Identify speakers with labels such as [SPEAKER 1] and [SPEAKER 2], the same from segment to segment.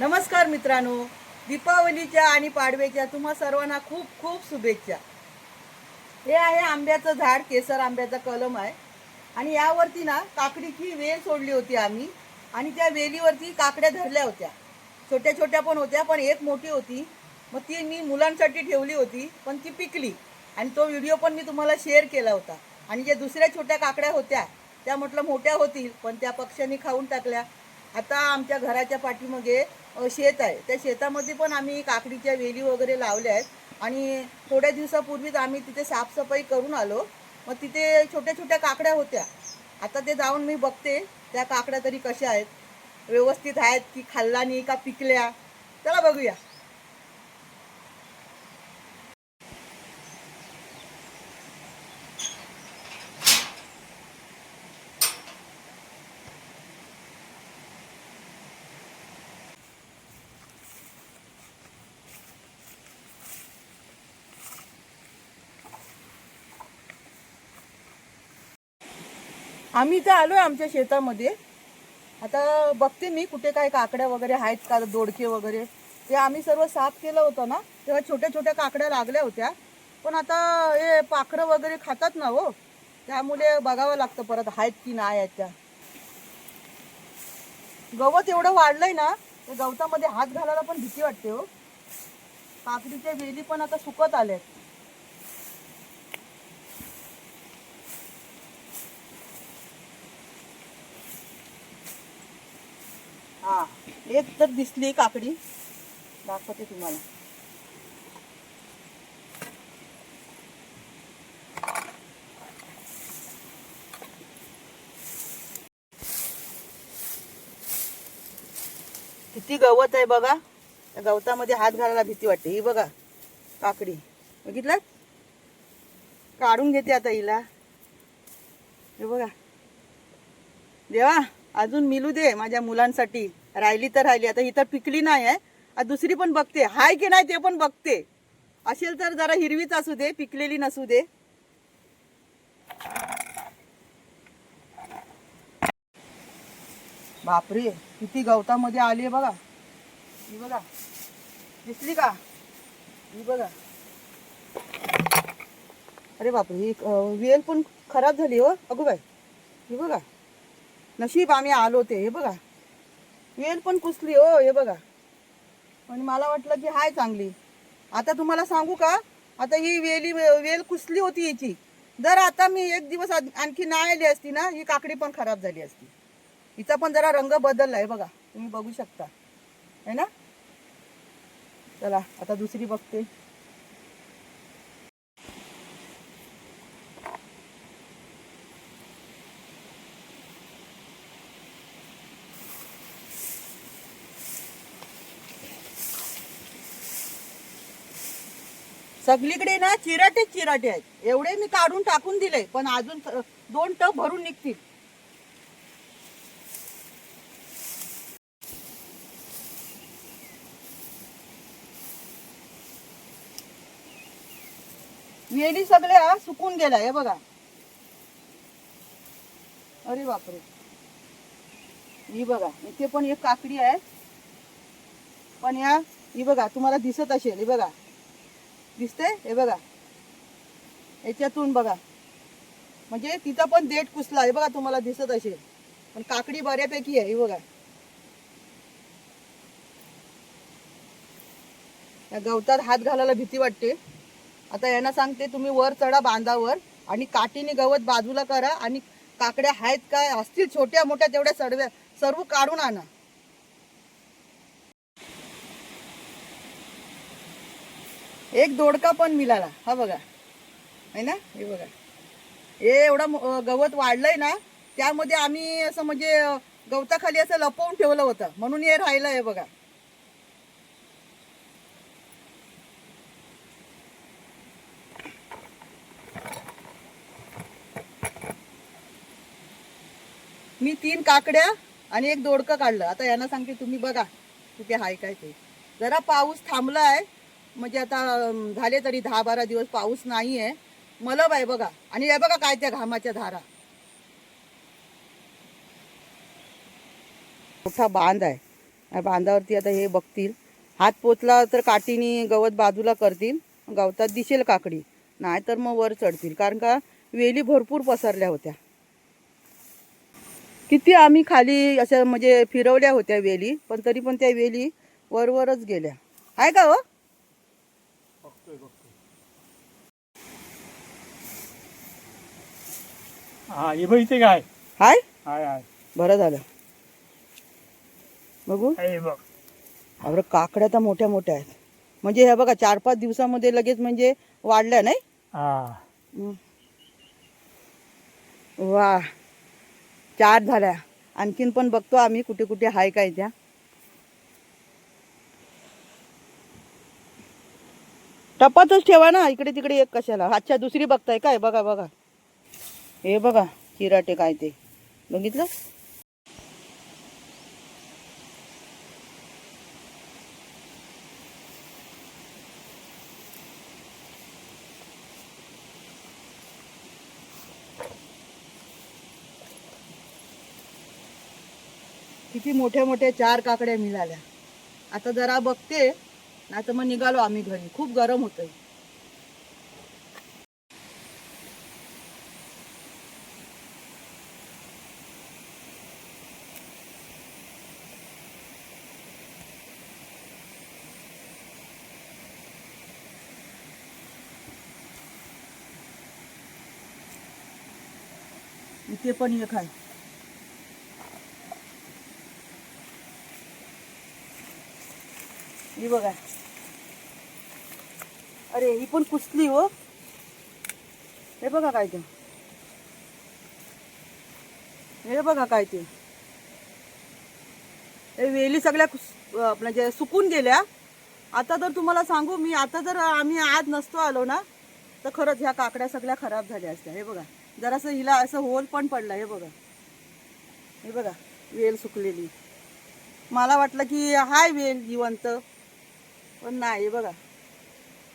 [SPEAKER 1] नमस्कार मित्रांनो. दीपावलीच्या आणि पाडव्याच्या तुम्हा सर्वांना खूप खूप शुभेच्छा. हे आहे आंब्याचं झाड केसर आंब्याचा कलम आहे. आणि यावरती ना काकडीची वेल सोडली होती आम्ही. आणि त्या वेलीवरती काकड्या धरल्या होत्या. छोट्या छोट्या पण होत्या पण एक मोठी होती. मग ती मी मुलांसाठी ठेवली होती पण ती पिकली. आणि तो व्हिडिओ पण मी तुम्हाला शेअर केला होता. आणि ज्या दुसऱ्या छोट्या काकड्या होत्या त्या म्हटलं मोठ्या होतील पण त्या पक्ष्यांनी खाऊन टाकल्या. आता आमच्या घराच्या पाठीमागे शेत आहे. त्या शेतामध्ये पण आम्ही काकडीच्या वेली वगैरे लावल्या आहेत. आणि थोड्या दिवसापूर्वीच आम्ही तिथे साफसफाई करून आलो. मग तिथे छोट्या छोट्या काकड्या होत्या. आता ते जाऊन मी बघते त्या काकड्या तरी कशा आहेत व्यवस्थित आहेत की खाल्लानी का पिकल्या? चला बघूया. आम्ही इथं आहे आमच्या शेतामध्ये. आता बघते मी कुठे काय काकड्या वगैरे आहेत का दोडके वगैरे. ते आम्ही सर्व साफ केलं होतं ना तेव्हा छोट्या छोट्या काकड्या लागल्या होत्या. पण आता हे पाखरं वगैरे खातात ना हो त्यामुळे बघावं लागतं परत आहेत की नाही आहेत त्या. गवत एवढं वाढलंय ना ते गवतामध्ये हात घालायला पण भीती वाटते हो. काकडीच्या वेली पण आता सुकत आल्यात. हा. एक तर दिसली काकडी. दाखवते तुम्हाला. किती गवत आहे बघा. त्या गवतामध्ये हात घालायला भीती वाटते. ही बघा काकडी. बघितलं काढून घेते आता हिला. हे बघा. देवा अजून मिलू दे माझ्या मुलांसाठी. राहिली तर राहिली. आता ही तर पिकली नाही आहे. दुसरी पण बघते. हाय की नाही ते पण बघते. असेल तर जरा हिरवीच असू दे पिकलेली नसू दे. बापरे किती गवतामध्ये आली आहे बघा. ही बघा. दिसली का? ही बघा. अरे बापरे ही वेल पण खराब झाली हो. अगो बाय ही बघा. नशीब आम्ही आलो ते हे बघा. वेल पण कुसली हो हे बघा. आणि मला वाटलं की हाय चांगली. आता तुम्हाला सांगू का? आता ही वेली वेल कुसली होती याची जर आता मी एक दिवस आणखी नाही आली असती ना ही काकडी पण खराब झाली असती. हिचा पण जरा रंग बदलला आहे बघा. तुम्ही बघू शकता. है ना? चला आता दुसरी बघते. सगळीकडे ना चिराटेच चिराटे आहेत. एवढे मी काढून टाकून दिले पण अजून दोन टप भरून निघतील. वेली सगळ्या सुकून गेला हे बघा. अरे बापरे. ही बघा इथे पण एक काकडी आहे. पण या ही बघा तुम्हाला दिसत असेल ही बघा. दिसते हे बघा. याच्यातून बघा. म्हणजे तिथं पण देठ कुसला आहे बघा तुम्हाला दिसत असेल पण काकडी बऱ्यापैकी आहे बघा. या गवतात हात घालायला भीती वाटते. आता यांना सांगते तुम्ही वर चढा बांधावर आणि काठीने गवत बाजूला करा आणि काकड्या आहेत काय? असतील छोट्या मोठ्या तेवढ्या सर्व सर्व काढून आणा. एक दोडका पण मिळाला. हा बघा. आहे ना? हे बघा. हे एवढं गवत वाढलंय ना त्यामध्ये आम्ही असं म्हणजे गवताखाली असं लपवून ठेवलं होतं. म्हणून हे राहिलं आहे बघा. मी तीन काकड्या आणि एक दोडकं काढलं. आता यांना सांगते तुम्ही बघा कुठे हाय काय ते. जरा पाऊस थांबलाय म्हणजे आता झाले तरी दहा बारा दिवस पाऊस नाही आहे मलब आहे बघा आणि हे बघा काय त्या घामाच्या धारा. मोठा बांध आहे. बांधावरती आता हे बघतील. हात पोचला तर काठीने गवत बाजूला करतील. गवतात दिसेल काकडी. नाही तर मग वर चढतील. कारण का वेली भरपूर पसरल्या होत्या. किती आम्ही खाली अशा म्हणजे फिरवल्या होत्या वेली पण तरी पण त्या वेली वरवरच गेल्या. आहे का हो
[SPEAKER 2] बघतोय बघतोय हा हे बघ इथे काय
[SPEAKER 1] हाय?
[SPEAKER 2] हाय हाय.
[SPEAKER 1] बरं झालं. बघू.
[SPEAKER 2] हे बघ.
[SPEAKER 1] अरे काकड्या तर मोठ्या मोठ्या आहेत. म्हणजे हे बघा चार पाच दिवसामध्ये लगेच म्हणजे वाढल्या नाही?
[SPEAKER 2] हा.
[SPEAKER 1] वा. चार झाल्या. आणखीन पण बघतो आम्ही कुठे कुठे हाय काय त्या. टपातच ठेवा ना. इकडे तिकडे एक कशाला. अच्छा दुसरी बघताय काय? बघा बघा. हे बघा चिराटे काय ते. बघितलं? किती मोठ्या मोठ्या चार काकड्या मिळाल्या. आता जरा बघते नाही तर मग निघालो आम्ही घरी. खूप गरम होतं इथे पण एक आहे. ही बघा. अरे ही पण कुसली हो. हे बघा काय ते. हे बघा काय ते. हे वेली सगळ्या कुस- म्हणजे सुकून गेल्या. आता जर तुम्हाला सांगू मी आता जर आम्ही आज नसतो आलो ना तर खरंच ह्या काकड्या सगळ्या खराब झाल्या असत्या. हे बघा. जरासं हिला असं होल पण पडला हे बघा. हे बघा वेल सुकलेली. मला वाटलं की हाय वेल जिवंत पण नाही बघा.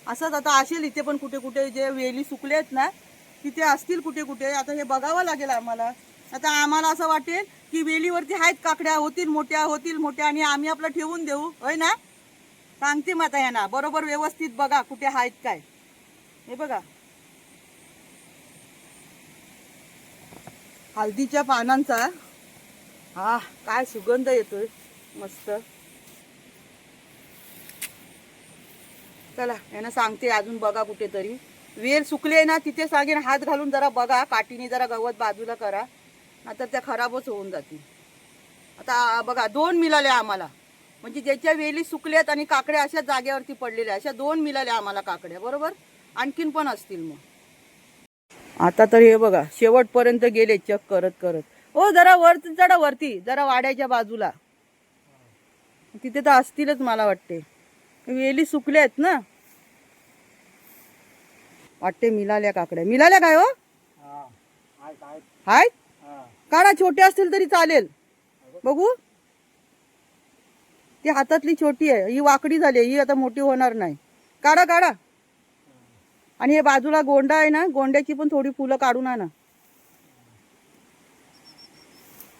[SPEAKER 1] असंच आता असेल इथे पण कुठे कुठे जे वेली सुकले आहेत ना तिथे असतील कुठे कुठे. आता हे बघावं लागेल आम्हाला. आता आम्हाला असं वाटेल की वेलीवरती आहेत काकड्या होतील मोठ्या होतील मोठ्या आणि आम्ही आपलं ठेवून देऊ. होय ना? सांगते मग आता यांना. बरोबर व्यवस्थित बघा कुठे आहेत काय. हे बघा. हळदीच्या पानांचा. हा काय सुगंध येतोय. मस्त. चला यांना सांगते अजून बघा कुठेतरी. वेल सुकले ना तिथे सांगेन. हात घालून जरा बघा. काठीने जरा गवत बाजूला करा. नाहीतर त्या खराबच होऊन जातील. आता बघा दोन मिळाल्या आम्हाला. म्हणजे ज्याच्या वेली सुकल्यात आणि काकड्या अशा जागेवरती पडलेल्या अशा दोन मिळाल्या आम्हाला काकड्या. बरोबर? आणखीन पण असतील मग. आता तर हे बघा शेवटपर्यंत गेले चक करत करत. हो जरा वर चढा वरती जरा वाड्याच्या बाजूला. तिथे तर असतीलच मला वाटते. वेली सुकल्या आहेत ना. वाटते मिळाल्या काकड्या. मिळाल्या काय हो?
[SPEAKER 2] हाय?
[SPEAKER 1] काढा छोटे असतील तरी चालेल. बघू. ती हातातली छोटी आहे. ही वाकडी झाली ही आता मोठी होणार नाही. काढा काढा. आणि हे बाजूला गोंडा आहे ना गोंड्याची पण थोडी फुलं काढून आणा.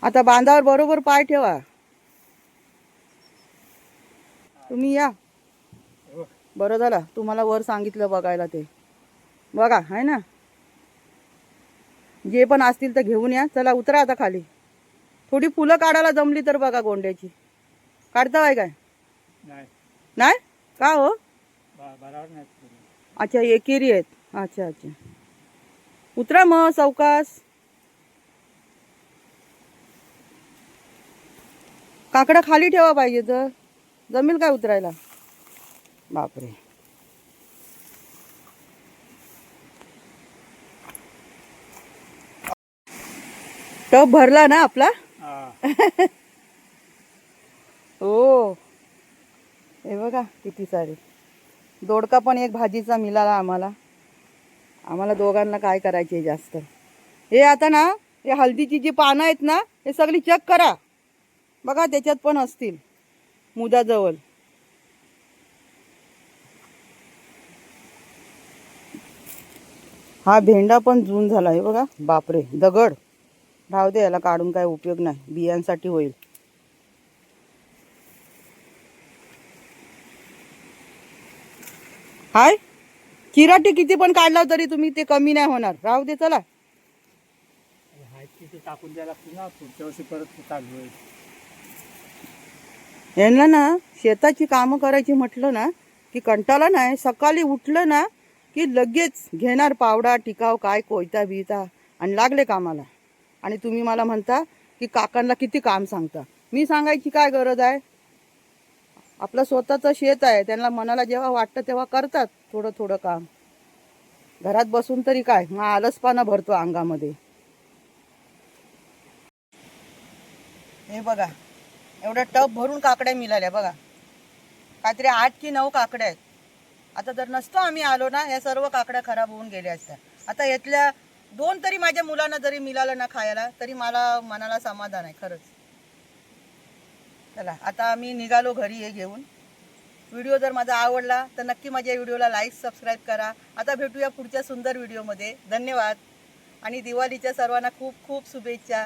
[SPEAKER 1] आता बांधावर बरोबर पाय ठेवा. तुम्ही या. बरं झालं तुम्हाला वर सांगितलं बघायला ते. बघा आहे ना? जे पण असतील तर घेऊन या. चला उतरा आता खाली. थोडी फुलं काढायला जमली तर बघा गोंड्याची. काढता काय काय?
[SPEAKER 2] नाही.
[SPEAKER 1] नाही? का हो?
[SPEAKER 2] बरोबर नाही.
[SPEAKER 1] अच्छा एकेरी आहेत. अच्छा अच्छा. उतरा मग सावकाश. काकडा खाली ठेवा पाहिजे तर. जमेल काय उतरायला? बापरे. टब भरला ना आपला?
[SPEAKER 2] हा.
[SPEAKER 1] हो. हे बघा किती सारे. दोडका पण एक भाजीचा मिळाला आम्हाला. आम्हाला दोघांना काय करायचे जास्त. हे आता ना हे हळदीची जी पानं आहेत ना हे सगळी चेक करा. बघा त्याच्यात पण असतील. मुदाजवळ. हा भेंडा पण जून झाला आहे बघा. बापरे दगड. राहू दे याला काढून काय उपयोग नाही. बियांसाठी होईल. हाय? किराटी किती पण काढला तरी तुम्ही ते कमी नाही होणार. राहू दे चला.
[SPEAKER 2] टाकून द्यायला ना पुढच्या वर्षी परत चालू आहे
[SPEAKER 1] यांना ना शेताची कामं करायची म्हटलं ना की कंटाळा नाही. सकाळी उठलं ना की लगेच घेणार पावडा टिकाव काय कोयता बिता आणि लागले कामाला. आणि तुम्ही मला म्हणता की काकांना किती काम सांगता. मी सांगायची काय गरज आहे? आपलं स्वतःचं शेत आहे त्यांना मनाला जेव्हा वाटतं तेव्हा करतात थोडं थोडं काम. घरात बसून तरी काय मग आलसपानं भरतो अंगामध्ये. हे बघा एवढं टप भरून काकड्या मिळाल्या बघा. काहीतरी आठ की नऊ काकड्या आहेत. आता जर नसतो आम्ही आलो ना या सर्व काकड्या खराब होऊन गेल्या असत्या. आता यातल्या दोन तरी माझ्या मुलांना जरी मिळालं ना खायला तरी मला मनाला समाधान आहे खरंच. चला आता आम्ही निघालो घरी हे घेऊन. व्हिडिओ जर माझा आवडला तर नक्की माझ्या व्हिडिओला लाईक सबस्क्राईब करा. आता भेटूया पुढच्या सुंदर व्हिडिओमध्ये. धन्यवाद. आणि दिवाळीच्या सर्वांना खूप खूप शुभेच्छा.